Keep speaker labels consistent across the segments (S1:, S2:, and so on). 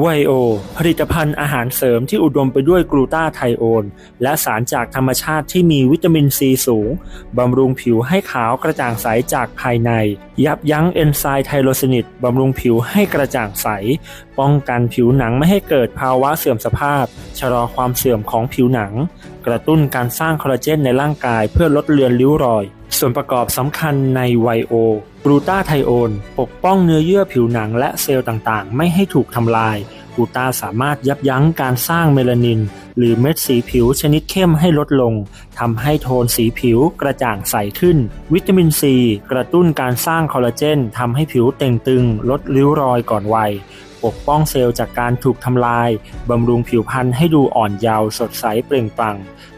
S1: ไวโอ ผลิตภัณฑ์อาหารเสริมที่อุดมไปด้วยกลูตาไทโอน และสารจากธรรมชาติที่มีวิตามินซีสูง บำรุงผิวให้ขาวกระจ่างใสจากภายใน ยับยั้งเอนไซม์ไทโรซินิดบำรุงผิวให้กระจ่างใส ป้องกันผิวหนังไม่ให้เกิดภาวะเสื่อมสภาพ ชะลอความเสื่อมของผิวหนัง กระตุ้นการสร้างคอลลาเจนในร่างกายเพื่อลดเลือนริ้วรอย ส่วนประกอบสำคัญในไวโอกลูตาไทโอน ปกป้องเนื้อเยื่อผิวหนังและเซลล์ต่างๆ ไม่ให้ถูกทำลาย กูตาสามารถยับยั้งการสร้างเมลานิน หรือเม็ดสีผิวชนิดเข้มให้ลดลงทำให้โทนสีผิวกระจ่างใสขึ้น วิตามินซี กระตุ้นการสร้างคอลลาเจนทำให้ผิวเต่งตึง ลดริ้วรอยก่อนวัยปกป้องเซลล์จากการถูกทำลาย บำรุงผิวพรรณให้ดูอ่อนเยาว์สดใสเปล่งปลั่ง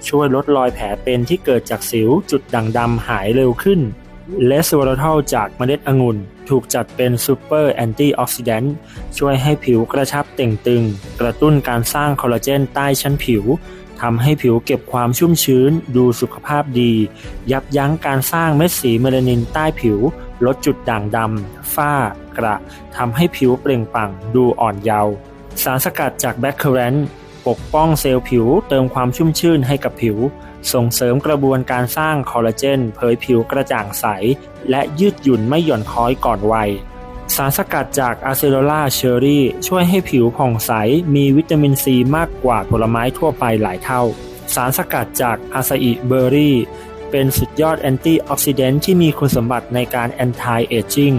S1: ช่วยลดรอยแผลเป็นที่เกิดจากสิวจุดด่างดำหายเร็วขึ้น เลสวอร์ทัลจากเมล็ดองุ่น ถูกจัดเป็นซูเปอร์แอนตี้ออกซิแดนต์ช่วยให้ผิวกระชับเต่งตึง กระตุ้นการสร้างคอลลาเจนใต้ชั้นผิวทำให้ผิวเก็บความชุ่มชื้น ดูสุขภาพดี ยับยั้งการสร้างเม็ดสีเมลานินใต้ผิว ลดจุดด่างดำ ฝ้า กระทำให้ผิวเปล่งปลั่ง ดูอ่อนเยาว์สารสกัดจากแบคเคอเรน ปกป้องเซลล์ผิว เติมความชุ่มชื่นให้กับผิว ส่งเสริมกระบวนการสร้างคอลลาเจน เผยผิวกระจ่างใส และยืดหยุ่นไม่หย่อนคล้อยก่อนวัย สารสกัดจากอะเซโ l ล่าเชอร์รี่ช่วยให้ผิวผ่องใส มีวิตามินซีมากกว่าผลไม้ทั่วไปหลายเท่า สารสกัดจากอาซาอิเบอร์รี่เป็นสุดยอดแอนตี้ออกซิเดนต์ที่มีคุณสมบัติในการแอนตี้เอจิ้ง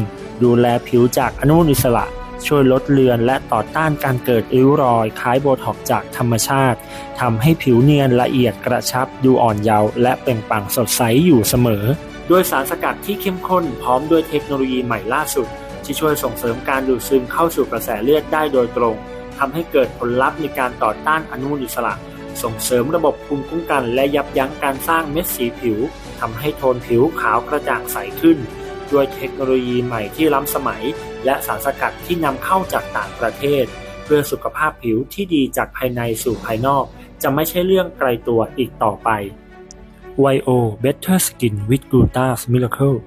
S1: ดูแลผิวจากอนุมูลอิสระ ช่วยลดเลือนและต่อต้านการเกิดริ้วรอยคล้ายโบท็อกจากธรรมชาติทำให้ผิวเนียนละเอียดกระชับดูอ่อนเยาว์และเปล่งปังสดใสอยู่เสมอ ด้วยสารสกัดที่เข้มข้นพร้อมด้วยเทคโนโลยีใหม่ล่าสุด ที่ช่วยส่งเสริมการดูดซึมเข้าสู่กระแสเลือดได้โดยตรงทำให้เกิดผลลัพธ์ในการต่อต้านอนุมูลอิสระส่งเสริมระบบภูมิคุ้มกันและยับยั้งการสร้างเม็ดสีผิวทำให้โทนผิวขาวกระจ่างใสขึ้น ด้วยเทคโนโลยีใหม่ที่ล้ำสมัย และสารสกัดที่นำเข้าจากต่างประเทศ เพื่อสุขภาพผิวที่ดีจากภายในสู่ภายนอก จะไม่ใช่เรื่องไกลตัวอีกต่อไป YO Better Skin with Glutas Miracle